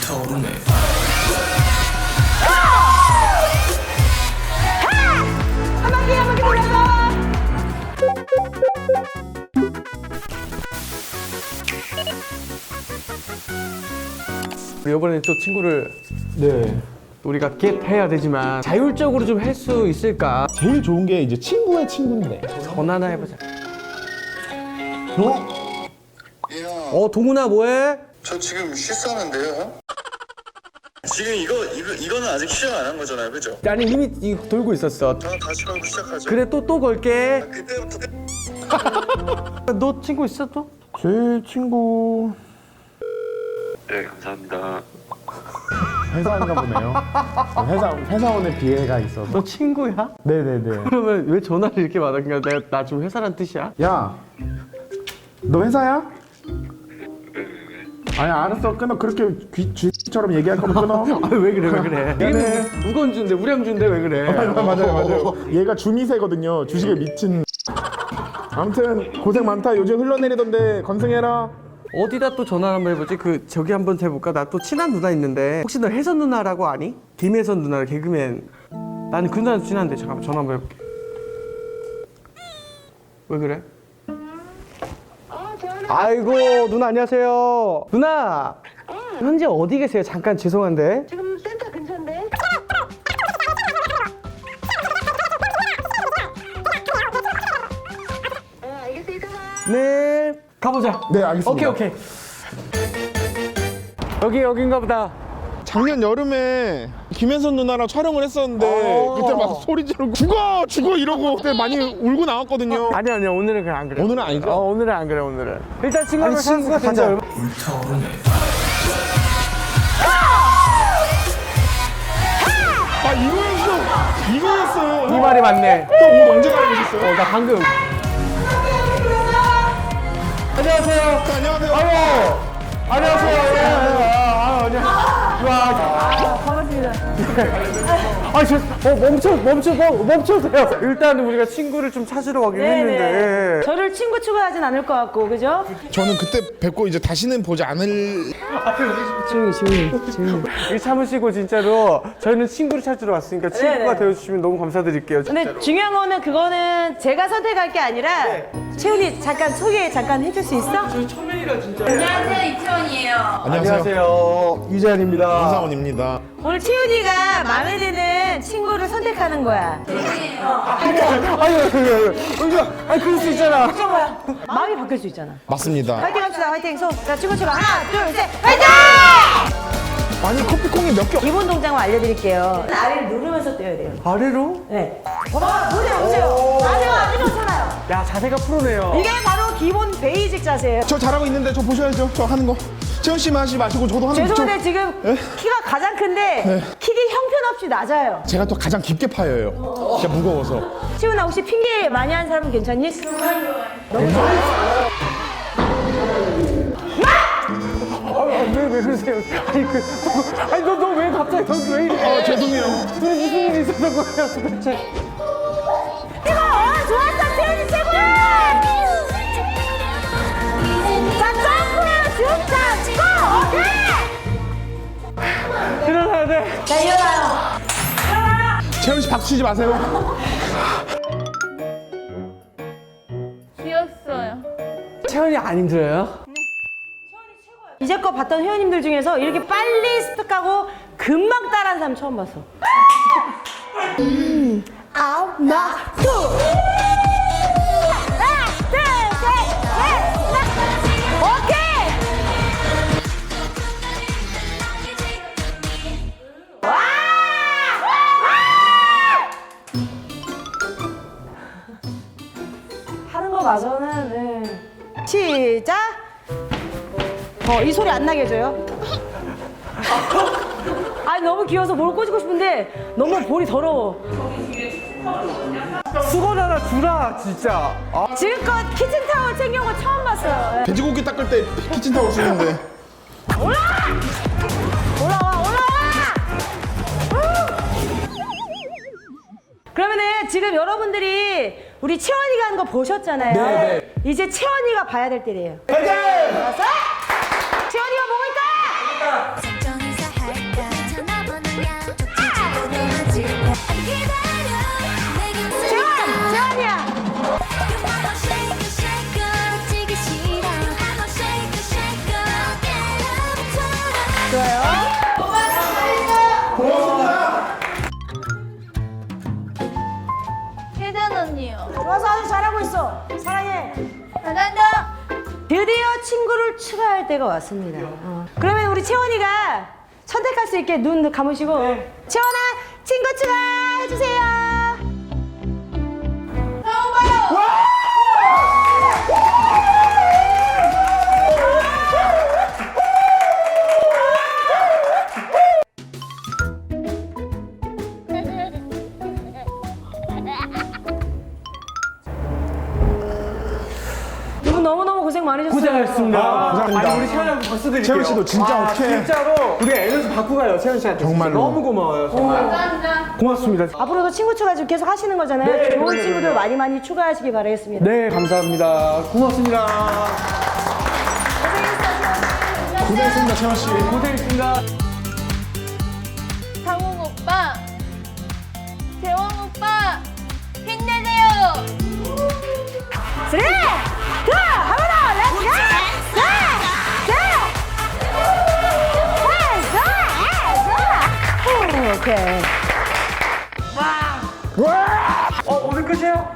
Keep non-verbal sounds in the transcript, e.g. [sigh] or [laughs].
불타오르네 이번에 또 친구를 네. 우리가 겟 해야 되지만 자율적으로 좀 할 수 있을까? 제일 좋은 게 이제 친구의 친구인데. 전화나 해보자. 어? 야, 어 동훈아 뭐해? 저 지금 쉬 싸는데요. 지금 이거 이거 이거는 아직 시작 안 한 거잖아요, 그죠? 아니 이미 이거 돌고 있었어. 저는 다시 걸고 시작하죠. 그래 또 또 걸게. 그때부터 [laughs] 너 친구 있어 또? 제 친구 네, 감사합니다. 회사인가 보네요. 회사 회사원에 비해가 있어서. 너 친구야? 네네네. 그러면 왜 전화를 이렇게 받아? 그러니까 내가 나 지금 회사란 뜻이야? 야, 너 회사야? 아니 알았어 끊어 그렇게 귀 쥐처럼 얘기할 거면 끊어. [laughs] 아왜 그래 왜 그래? [laughs] 미안해. 이게 우건주인데 우량주인데 왜 그래? 맞아요 맞아요. [laughs] 얘가 주미새거든요. 주식에 미친. 아무튼 고생 많다. 요즘 흘러내리던데 건승해라. 어디다 또 전화 한번 해보지? 그 저기 한번 해볼까? 나 또 친한 누나 있는데 혹시 너 혜선 누나라고 아니? 김혜선 누나 개그맨. 나는 그 누나 친한데 잠깐만 전화 한번 해볼게. 왜 그래? 아이고 누나 안녕하세요. 누나 현재 어디 계세요? 잠깐 죄송한데. 지금 센터 근처인데 네 알겠어 이따가 네 가보자. 네 알겠습니다. 오케이 오케이. 여기 여긴가 보다. 작년 여름에 김현선 누나랑 촬영을 했었는데 어. 그때 막 소리 지르고 죽어 죽어 이러고 그때 많이 울고 나왔거든요. 아니 아니야 오늘은 그냥 안 그래. 오늘은 아니죠? 어 오늘은 안 그래 오늘은. 일단 친구랑 아니, 친구가 가자. 진짜 불타오르네 아 이거였어 이거였어. 이 말이 맞네. 형옷 언제 갈아입으셨어요? 어, 나 방금. 안녕하세요. 안녕하세요. 아유, 안녕하세요. 예, 아, 안녕. 와, 아, 저, 어, 멈춰, 멈춰, 멈- 멈춰세요. 일단 우리가 친구를 좀 찾으러 가긴 했는데. 네네 저를 친구 추가하진 않을 것 같고 그죠? 저는 그때 뵙고 이제 다시는 보지 않을 조용히 조용히 조용히 이 참으시고 진짜로 저희는 친구를 찾으러 왔으니까 친구가 네네. 되어주시면 너무 감사드릴게요. 진짜로. 근데 중요한 거는 그거는 제가 선택할 게 아니라 채훈이 잠깐 소개 잠깐 해줄 수 있어? 안녕하세요 이채원이에요. 안녕하세요. 유재현입니다. 이상원입니다. 오늘 채훈이가 마음에 드는 친구를 선택하는 거야 아유, 아유, 아니, 그럴 수 있잖아. 마음이 바뀔 수 있잖아 맞습니다. 화이팅 합시다 화이팅 손 자 친구 친구 하나 둘 셋 화이팅! 아니 커피콩이 몇 개? 기본 동작만 알려드릴게요 아래를 누르면서 뛰어야 돼요 아래로? 네 봐봐 보세요 보세요 아래가 아주 좋잖아요 야, 자세가 프로네요. 이게 바로 기본 베이직 자세예요 저 잘하고 있는데 저 보셔야죠. 저 하는 거. 채원 씨만 하지 마시고 저도 하는 거. 죄송한데 지금 키가 가장 큰데 킥이 형편없이 낮아요 제가 또 가장 깊게 파여요. 진짜 무거워서. 시훈아 혹시 핑계 많이 한 사람은 괜찮니? 아, 왜, 왜 그러세요? 아니, 그, 아니, 너, 너 왜 갑자기, 너왜 이래? 아 죄송해요. 왜 무슨 일이 있었던 거예요, 도대체? 일어나야 돼. 자 일어나요 채원 씨 박수 치지 마세요. 쉬었어요. 채원이 안 힘들어요? 이제껏 봤던 회원님들 중에서 이렇게 빨리 습득하고 금방 따라한 사람 처음 봤어 음, 아홉 나 투. 시작 어, 이 소리 안 나게 해줘요. 아니, 너무 귀여워서 뭘 꼬시고 싶은데 너무 볼이 더러워. 수건 하나 주라, 진짜. 아, 지금껏 키친타월 챙겨온 거 처음 봤어요. 예. 돼지고기 닦을 때 키친타올 쓰는데. 올라와! 올라와! 그러면은 지금 여러분들이 우리 채원이가 하는 거 보셨잖아요. 네, 이제 채원이가 봐야 될 때래요. 알았어? 보고 있 좋아서 아주 잘하고 있어. 사랑해. 감사합니다. 드디어 친구를 추가할 때가 왔습니다. 어. 그러면 우리 채원이가 선택할 수 있게 눈 감으시고 채원아 친구 추가해 주세요. 고생하셨습니다. 아, 고생합니다. 아니 우리 채원이한테 박수 드릴게요. 채원 씨도 진짜 아, 어떡해. 진짜로 우리가 에너지 받고 가요 채원 씨한테. 정말로. 너무 고마워요. 정말. 감사합니다. 고맙습니다. 앞으로도 친구 추가 좀 계속 하시는 거잖아요. 네, 좋은 네, 네, 친구들 네. 많이 많이 추가하시기 바라겠습니다. 네 감사합니다. 고맙습니다. 고생했습니다 채원 씨. 고생했습니다. 상웅 오빠, 재원 오빠, 힘내세요. 쓰리, 오케이. 어 오늘 끝이에요?